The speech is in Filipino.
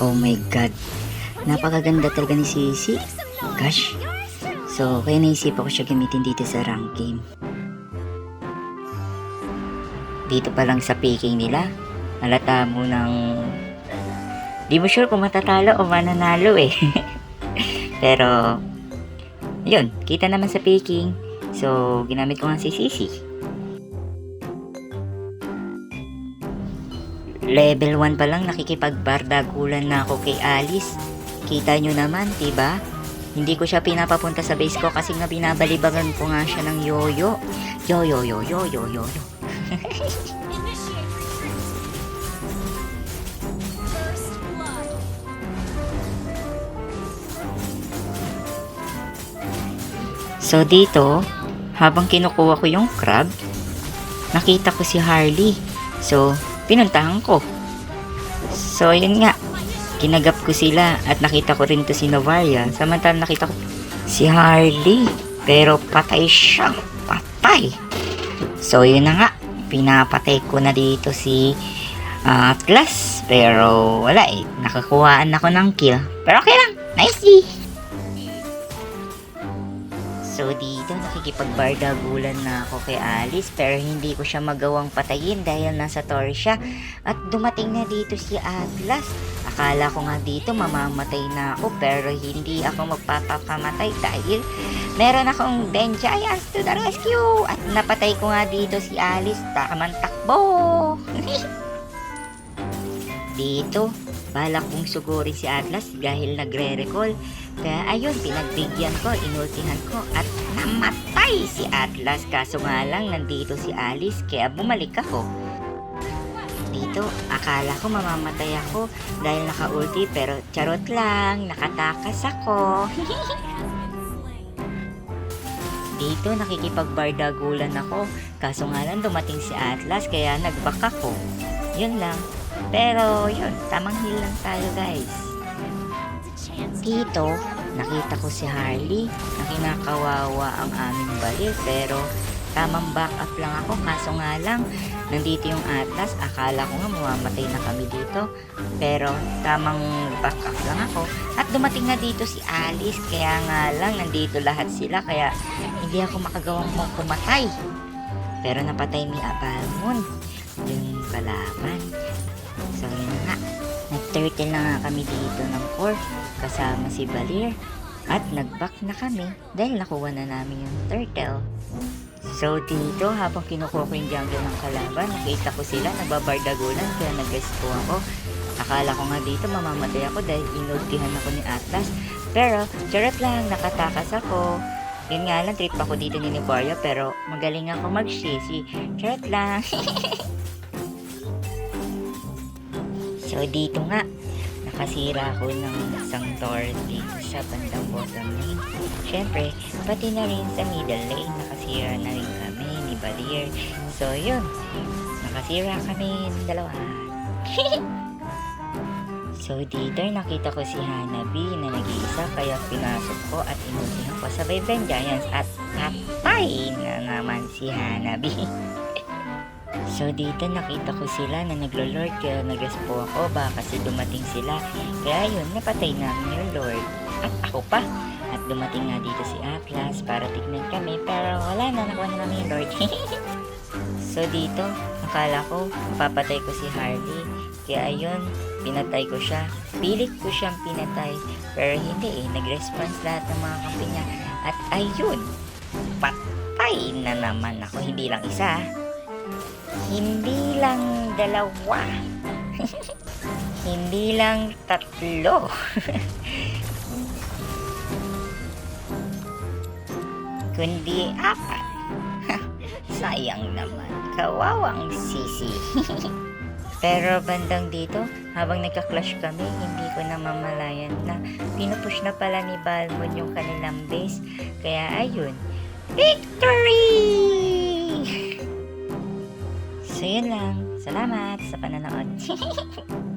Oh my God. Napakaganda talaga ni Sisi. Gosh. So, kaya naisipan ko siya gamitin dito sa rank game. Dito pa lang sa picking nila, halata mo ng... Di mo sure kung matatalo o mananalo eh. Pero, yun, kita naman sa picking. So, ginamit ko nga si Sisi. Level 1 pa lang nakikipagbardagulan na ako kay Alice. Kita nyo naman, diba? Hindi ko siya pinapapunta sa base ko kasi nga binabalibagan ko nga siya ng yoyo. Yo yo yo yo yo yo yo. So dito, habang kinukuha ko yung crab, nakita ko si Harley. So, pinuntahan ko. So, yun nga. Kinagap ko sila at nakita ko rin to si Novaria. Samantala nakita ko si Harley. Pero patay siya. Patay. So, yun na nga. Pinapatay ko na dito si ah, Atlas. Pero wala eh. Nakakuhaan ako ng kill. Pero okay lang. Nice So dito nakikipagbardagulan na ako kay Alice pero hindi ko siya magawang patayin dahil nasa tor siya at dumating na dito si Atlas. Akala ko nga dito mamamatay na ako pero hindi ako magpapapamatay dahil meron akong Ben Giants to the rescue at napatay ko nga dito si Alice takamang takbo. dito balak kong sugurin si Atlas dahil nagre-recall kaya ayun, pinagbigyan ko, inultihan ko at namatay si Atlas. Kaso nga lang, nandito si Alice kaya bumalik ako. Dito, akala ko mamamatay ako dahil naka-ulti pero charot lang, nakatakas ako. Dito, nakikipagbardagulan ako. Kaso nga lang, dumating si Atlas kaya nagback ako. Yun lang. Pero yun, tamang heal lang tayo guys. Dito, nakita ko si Harley. Na kinakawawa ang aming balil pero tamang backup lang ako. Kaso nga lang nandito yung Atlas. Akala ko nga mamamatay na kami dito. Pero tamang backup lang ako. At dumating na dito si Alice. Kaya nga lang nandito lahat sila. Kaya hindi ako makagawang mo pumatay. Pero napatay ni Abalmon. Yung kalaban so yun nga nag-turtle na nga kami dito ng core kasama si Balir at nag-back na kami dahil nakuha na namin yung turtle. So dito, habang kinukuha yung jungle ng kalaban, nakita ko sila nagbabardagulan kaya nag-respo ako. Akala ko nga dito mamamatay ako dahil inultihan ako ni Atlas. Pero, charot lang, nakatakas ako. Yun nga lang, trip ako dito ni Niborio pero magaling ako mag-shizzy. Charot lang. so dito nga, nakasira ako ng isang turret dito sa bandang bottom lane. Siyempre, pati na rin sa middle lane, nakasira na rin kami ni Balir. So, yun. Nakasira kami ng dalawa. so, dito nakita ko si Hanabi na nag-iisa kaya pinasok ko at inultihan ko sabay Ben Giants at patay na naman si Hanabi. So dito nakita ko sila na naglo-lord kaya nag-respo ako baka kasi dumating sila. Kaya yun, napatay namin yung lord. At ako pa. At dumating nga dito si Atlas para tignan kami pero wala na, nakuha na namin yung lord. so dito, akala ko mapapatay ko si Harley. Kaya ayun, pinatay ko siya. Pilit ko siyang pinatay. Pero hindi eh, nag-response lahat ng mga kampi niya. At ayun, patay na naman ako. Hindi lang isa, hindi lang dalawa. Hindi lang tatlo. Kundi apat. Sayang naman. Kawawang sisi. Pero bandang dito, habang nagka-clash kami, hindi ko na mamalayan na pinupush na pala ni Balmon yung kanilang base. Kaya ayun, victory! So yun lang. Salamat sa pananood.